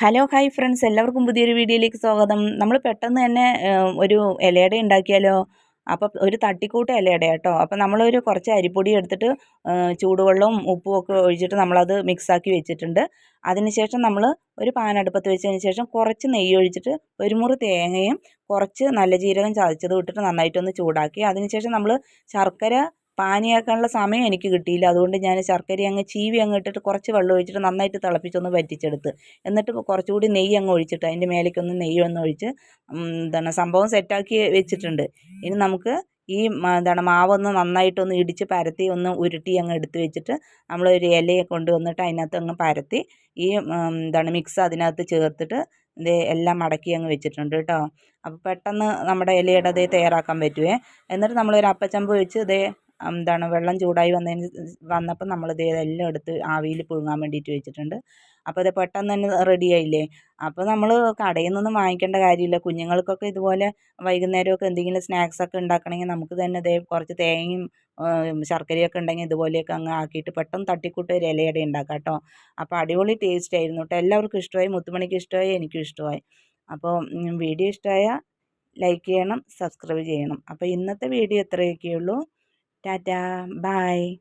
Hello hi friends. എല്ലാവർക്കും പുതിയൊരു വീഡിയോയിലേക്ക് സ്വാഗതം. നമ്മൾ പെട്ടെന്ന് തന്നെ ഒരു ഇലയട ഉണ്ടാക്കിയാലോ? അപ്പോൾ ഒരു തട്ടിക്കൂട്ട് ഇലയട കേട്ടോ അപ്പോൾ നമ്മളൊരു കുറച്ച് അരിപ്പൊടി എടുത്തിട്ട് ചൂടുവെള്ളവും ഉപ്പും ഒക്കെ ഒഴിച്ചിട്ട് നമ്മളത് മിക്സാക്കി വെച്ചിട്ടുണ്ട്. അതിനുശേഷം നമ്മൾ ഒരു പാനടുപ്പത്ത് വെച്ചതിന് ശേഷം കുറച്ച് നെയ്യ് ഒഴിച്ചിട്ട് ഒരു മുറി തേങ്ങയും കുറച്ച് നല്ല ജീരകം ചതച്ചത് ഇട്ടിട്ട് നന്നായിട്ടൊന്ന് ചൂടാക്കി. അതിനുശേഷം നമ്മൾ ശർക്കര പാനിയാക്കാനുള്ള സമയം എനിക്ക് കിട്ടിയില്ല. അതുകൊണ്ട് ഞാൻ ശർക്കര അങ്ങ് ചീവി അങ്ങ് ഇട്ടിട്ട് കുറച്ച് വെള്ളം ഒഴിച്ചിട്ട് നന്നായിട്ട് തിളപ്പിച്ചൊന്ന് വറ്റിച്ചെടുത്ത്. എന്നിട്ട് കുറച്ചുകൂടി നെയ്യ് അങ്ങ് ഒഴിച്ചിട്ട് അതിന്റെ മേലേക്കൊന്ന് നെയ്യ് ഒന്ന് ഒഴിച്ച് എന്താണ് സംഭവം സെറ്റാക്കി വെച്ചിട്ടുണ്ട്. ഇനി നമുക്ക് ഈ എന്താണ് മാവൊന്ന് നന്നായിട്ടൊന്ന് ഇടിച്ച് പരത്തി ഒന്ന് ഉരുട്ടി അങ്ങ് എടുത്ത് വെച്ചിട്ട് നമ്മളൊരു ഇലയെ കൊണ്ടുവന്നിട്ട് അതിനകത്ത് അങ്ങ് പരത്തി ഈ എന്താണ് മിക്സ് അതിനകത്ത് ചേർത്തിട്ട് ഇത് എല്ലാം മടക്കി അങ്ങ് വെച്ചിട്ടുണ്ട് കേട്ടോ. അപ്പോൾ പെട്ടെന്ന് നമ്മുടെ ഇലയുടെ അതേ തയ്യാറാക്കാൻ പറ്റുമേ എന്നിട്ട് നമ്മളൊരു അപ്പച്ചമ്പ് വെച്ച് ഇതേ എന്താണ് വെള്ളം ചൂടായി വന്നതിന് വന്നപ്പോൾ നമ്മളിത് എല്ലാം എടുത്ത് ആവിയിൽ പുഴുങ്ങാൻ വേണ്ടിയിട്ട് വെച്ചിട്ടുണ്ട്. അപ്പോൾ ഇത് പെട്ടെന്ന് തന്നെ റെഡി ആയില്ലേ? അപ്പോൾ നമ്മൾ കടയിൽ നിന്നൊന്നും വാങ്ങിക്കേണ്ട കാര്യമില്ല. കുഞ്ഞുങ്ങൾക്കൊക്കെ ഇതുപോലെ വൈകുന്നേരമൊക്കെ എന്തെങ്കിലും സ്നാക്സ് ഒക്കെ ഉണ്ടാക്കണമെങ്കിൽ നമുക്ക് തന്നെ ഇതേ കുറച്ച് തേങ്ങയും ശർക്കരയൊക്കെ ഉണ്ടെങ്കിൽ ഇതുപോലെയൊക്കെ അങ്ങ് ആക്കിയിട്ട് പെട്ടെന്ന് തട്ടിക്കൂട്ട് ഒരു ഇലയട ഉണ്ടാക്കാം കേട്ടോ. അപ്പോൾ അടിപൊളി ടേസ്റ്റ് ആയിരുന്നു കേട്ടോ. എല്ലാവർക്കും ഇഷ്ടമായി. മുത്തുമണിക്ക് ഇഷ്ടമായി. എനിക്കും ഇഷ്ടമായി. അപ്പോൾ വീഡിയോ ഇഷ്ടമായ ലൈക്ക് ചെയ്യണം സബ്സ്ക്രൈബ് ചെയ്യണം. അപ്പോൾ ഇന്നത്തെ വീഡിയോ ഇത്രയൊക്കെയുള്ളൂ Dada. Bye.